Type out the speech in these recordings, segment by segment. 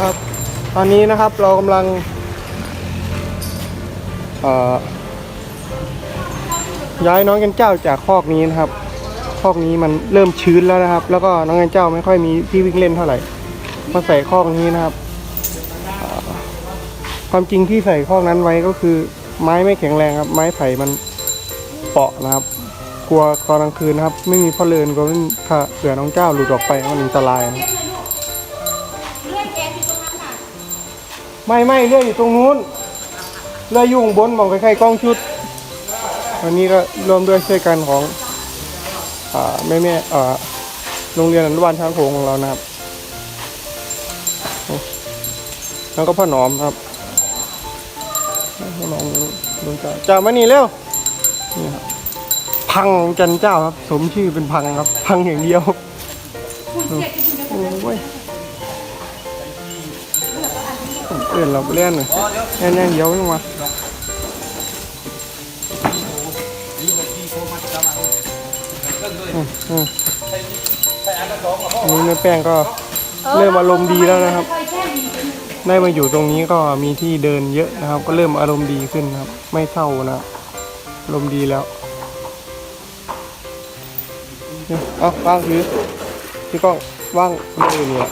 ครับ ตอนนี้นะครับเรากำลังย้ายน้องกันเจ้าจากคอกนี้นะครับ คอกนี้มันเริ่มชื้นแล้วนะครับ แล้วก็น้องกันเจ้าไม่ค่อยมีที่วิ่งเล่นเท่าไหร่มาใส่คอกนี้นะครับ ความจริงที่ใส่คอกนั้นไว้ก็คือ ไม้ไม่แข็งแรงครับ ไม้ไผ่มันเปราะนะครับ กลัวตอนกลางคืนนะครับ ไม่มีพ่อเลินก็ไม่มีถ้าเผื่อน้องเจ้าหลุดออกไปมันอันตรายนะ ไม่ไม่เลื่อยอยู่ตรงนู้นเลื่อยอยู่ข้างบนมองใกล้ๆกล้องชุดวันนี้ก็รวมด้วยช่วยกันของอ่าแม่แม่ๆอ่าโรงเรียนอนุบาลช้างโขงของเรานะครับแล้วก็พ่อหนอมครับพ่อหนอมดวงใจาจ่ามานี่เร็วนี่ครับพังจันเจ้าครับ สมชื่อเป็นพังครับ พังอย่างเดียวโอ้ย เอื่นเราไปเล่นหน่อยแน่ๆเดี๋ยวลงมาอืมอืมอันนี้แม่แป้งก็เริ่มอารมณ์ดีแล้วนะครับ ได้มาอยู่ตรงนี้ก็มีที่เดินเยอะนะครับ ก็เริ่มอารมณ์ดีขึ้นครับ ไม่เศร้านะอารมณ์ดีแล้วเนี่ยเอาวางถือพี่ก้องว่างเลยเนี่ย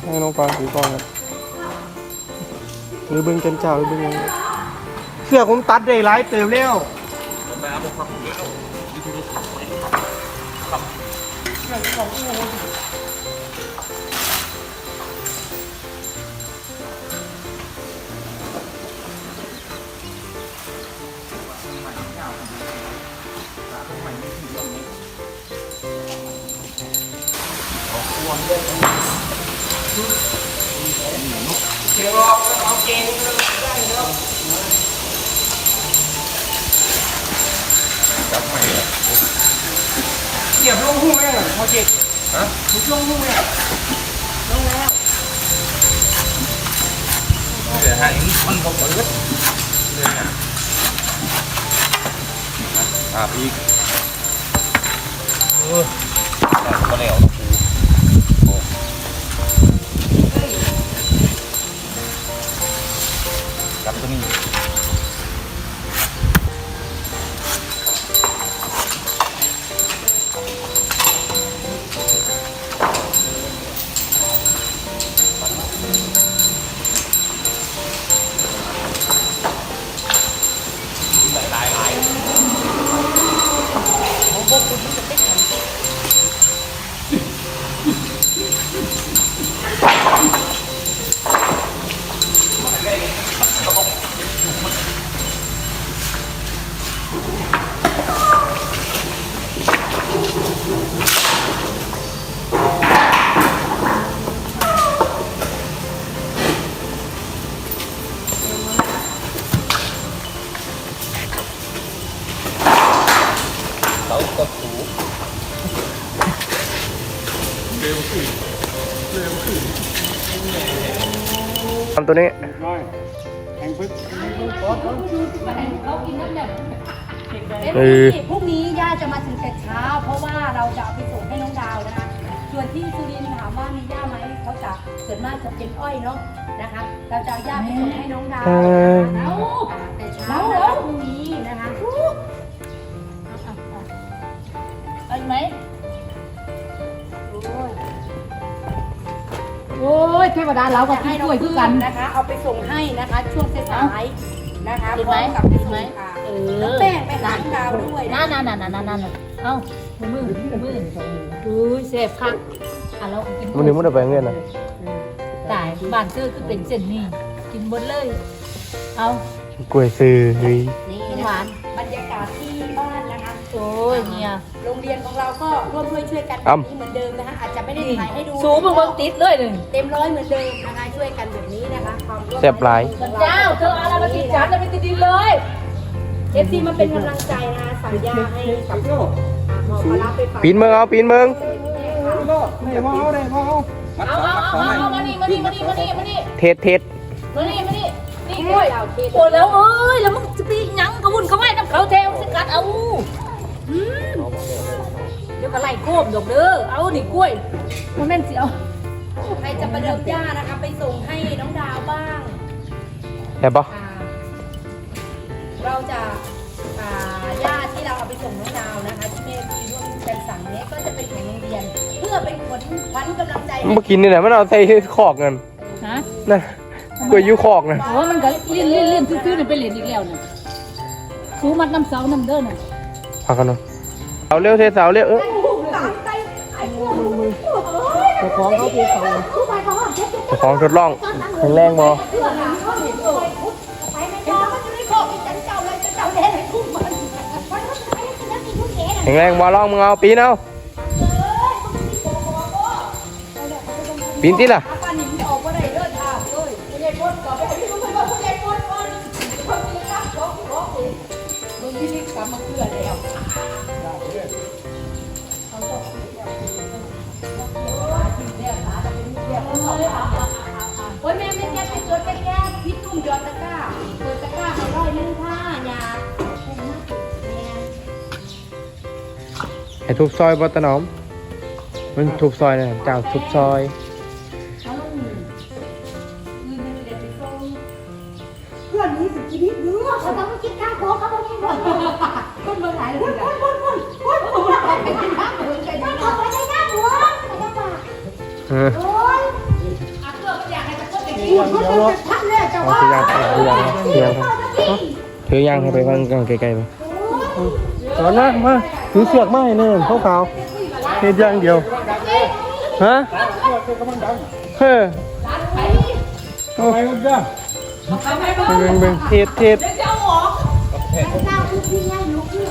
ให้น้องฟางถือกล้องครับ หรือเบิ้งจันเจ้าหรือเบิ้งหยังเสื้อผมตัดได้หลายเติมแล้ว เหยียบลงหุ้มแม่งพอเจ็บฮะลุกลงหุ้มแม่งเดี๋ยวทางนี้มันก็เปิดเลยนะอ่าพี่เออแต่ก็แล้ว Capitão จับตัวนี้เสาตะปูทำตัวนี้เออพรุ่งนี้ย่าจะมาถึงแต่เช้า เพราะว่าเราจะเอาไปส่งให้น้องดาวนะคะ ส่วนที่สุรินทร์ถามว่ามีย่าไหมเขาจะส่วนมากจะเป็นอ้อยเนาะนะคะ เราจะเอาย่าไปส่งให้น้องดาวเออแล้วแต่เช้านะคะพรุ่งนี้ โอ้ยเทวดาเราก็กินกล้วยคือกันนะคะ เอาไปส่งให้นะคะ ช่วงสายๆนะคะเห็นพไหมร้อมกับไปเห็นส่ไหมงค่ะเอแล้วอแป้งไปหาน้องดาวด้วยนะนั่นนั่นนั่นนั่นนั่นนั่นเอ้ามือมืออุ้ยเสพคักอะเรากินมันนี้มันจะไปเงินนะตายบ้านเสื้อคือเป็นเส้นนี่กินหมดเลย เอากล้วยซื้อเฮ้ยนี่หนะวานบรรยากาศที่บ้านนะคะ โอ้ยเนี่ยโรงเรียนของเราก็ร่วมด้วยช่วยกันแบบอ้ำนี้เหมือนเดิมนะคะอาจจะไม่ได้ถ่ายให้ดูสูงเบิ่งเบิ่งติดเลยหนึ่งเต็มร้อยเหมือนเดิมนะคะช่วยกันแบบนี้นะคะความร่วมแซ่บหลายมือของเจ้าเธอเอาอะไรมาติดฉันจะไม่ติดดินเลยเอฟซีมาเป็นกำลังใจนะคะสั่งยาให้กับหมอมารับไปฝากปีนเมืองเอาปีนเมืองเอาเอาเอาเอาเอามานี่มานี่มานี่มานี่มานี่เทศเทศมานี่มานี่นี่กล้วยโอ้แล้วเอ้ยแล้วมึงจะไปหยังกระวุ่นกระวายน้ำเขาแทวสิกัดเอาอืม เดี๋ยวก็ไล่โค้มดอกเด้อ เอานี่กล้วยมันแม่นสิเอาใครจะประเดิมย่านะคะ ไปส่งให้น้องดาวบ้างแอบปะอ่าเราจะอ่าย่าที่เราเอาไปส่งน้องดาวนะคะ ที่เมรีร่วมกันสั่งเนี้ยก็จะเป็นแข่งโรงเรียน เพื่อเป็นขวัญขวัญกำลังใจให้เมื่อกี้นี่แหละมันเอาใส่คอกเงินฮะนั่นกล้วยอยูคอกนะ โอ้มันก็เลี่ยนเลี่ยนเลี่ยนซื่อๆนี่ไปเลี่ยนอีกแล้วน่ะสูมัดน้ำเสาน้ำเด้อน่ะพา กันเนาะเอาเร็วเทเสาเร็วเออเจ้าของเขาเทเสาเจ้าของทดลองแข็งแรงบ่แข็งแรงบ่ลองมึงเอาปีนเอาปีนติล่ะ ให้ทุบซอยบ่ตะหนอม มันทุบซอยนะเจ้าทุบซอยเขาลงมือมือมันเด็ดไปส่งเพื่อนนี้สิกินนิดเนื้อเขาต้องมากินข้าวโพดเขาต้องกินหมดต้นเบอร์ไหนเลยคนจ้ะคนคนคนคนคนไปกินข้าวเหมือนกันนะเขาไปได้หน้าหัวไปได้ปากเออโอ้ยอะเกิดอยากให้ตะโกนไปกิกินนเขาจะเป็นพันเลยแต่เอาว่าถือยางถือยางถือยางถือยางให้ไปฟังกันไกลๆไปตอนนั้นมา ถือเสือกไม้เนิ่นขาวๆเฮ็ดอย่างเดียวฮะเฮ้อเอาไปเบ่งเบ่งเฮ็ดเฮ็ดเจ้าคือาลูกเอน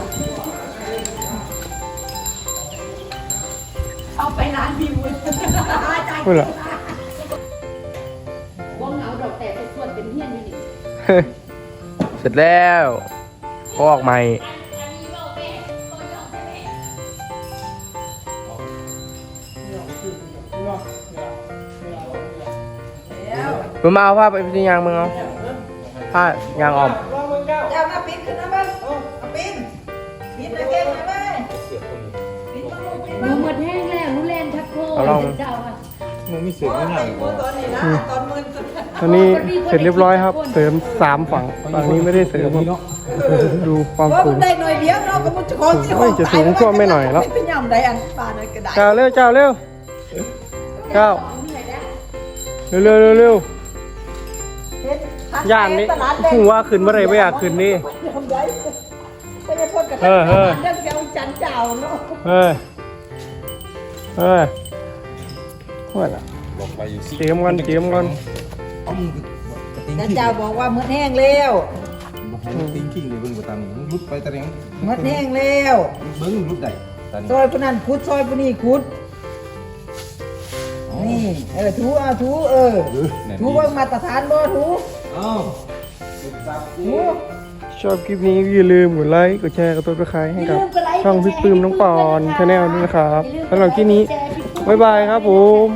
เอาไปร้านพิมพ์พูดละวงเหงาดอกแต่ส่วนเป็นเฮี้ยนนี่เสร็จแล้วก็ออกใหม่ มึงมาเอาผ้าไปที่ยางมึงเอาผ้ายางออมอย่ามาปิดขึ้นนะบ้างปิดปิดนะเก่งนะบ้างหนูหมดแห้งแล้วหนูเล่นชักโครกเอาลอง เจ้าอะมันมีเสียงไม่หนังตอนนี้นะตอนมือตอนนี้เสร็จเรียบร้อยครับ เสริมสามฝั่งฝั่งนี้ไม่ได้เสริมครับดูความว่าสูมังนได้หน่อยเดียวเนาะก็มันจะขอที่ไม่จะสูงก็ไม่หน่อยแล้วไม่เป็นย่ำใดอันป่าเลยก็ได้เจ้าเร็วเจ้าเร็วเจ้าเร็วเร็วเร็วเร็ว ย่านนี้ถึงว่าขึ้นเมื่อไรไม่อยากขึ้นนี่ไม่ได้พ้นกับเออเออเรื่องเจ้าจันเจ้าเนาะเฮ้ยเฮ้ยว่าละลงไปอยู่สิเตรียมก่อนเตรียมก่อนอาจันเจ้าบอกว่ามืดแห้งแล้วบอกให้ติ้งขี้เลยเบิ่งกูตามมึงลุดไปตะเรงมืดแห้งแล้วเบิ่งลุดได้ซอยผู้นั้นคุดซอยผู้นี้คุดนี่เออถูเอาถูเออถูเบิ่งมาตรฐานบ่ถู อ้าถูชอบคลิปนี้ก็อย่าลืมกดไลค์ กดแชร์ กดติดตามให้กับ ช่องพี่ปื้มน้องปอนชาแนลด้วยนะครับสำหรับคลิปนี้ บ๊ายบายครับผม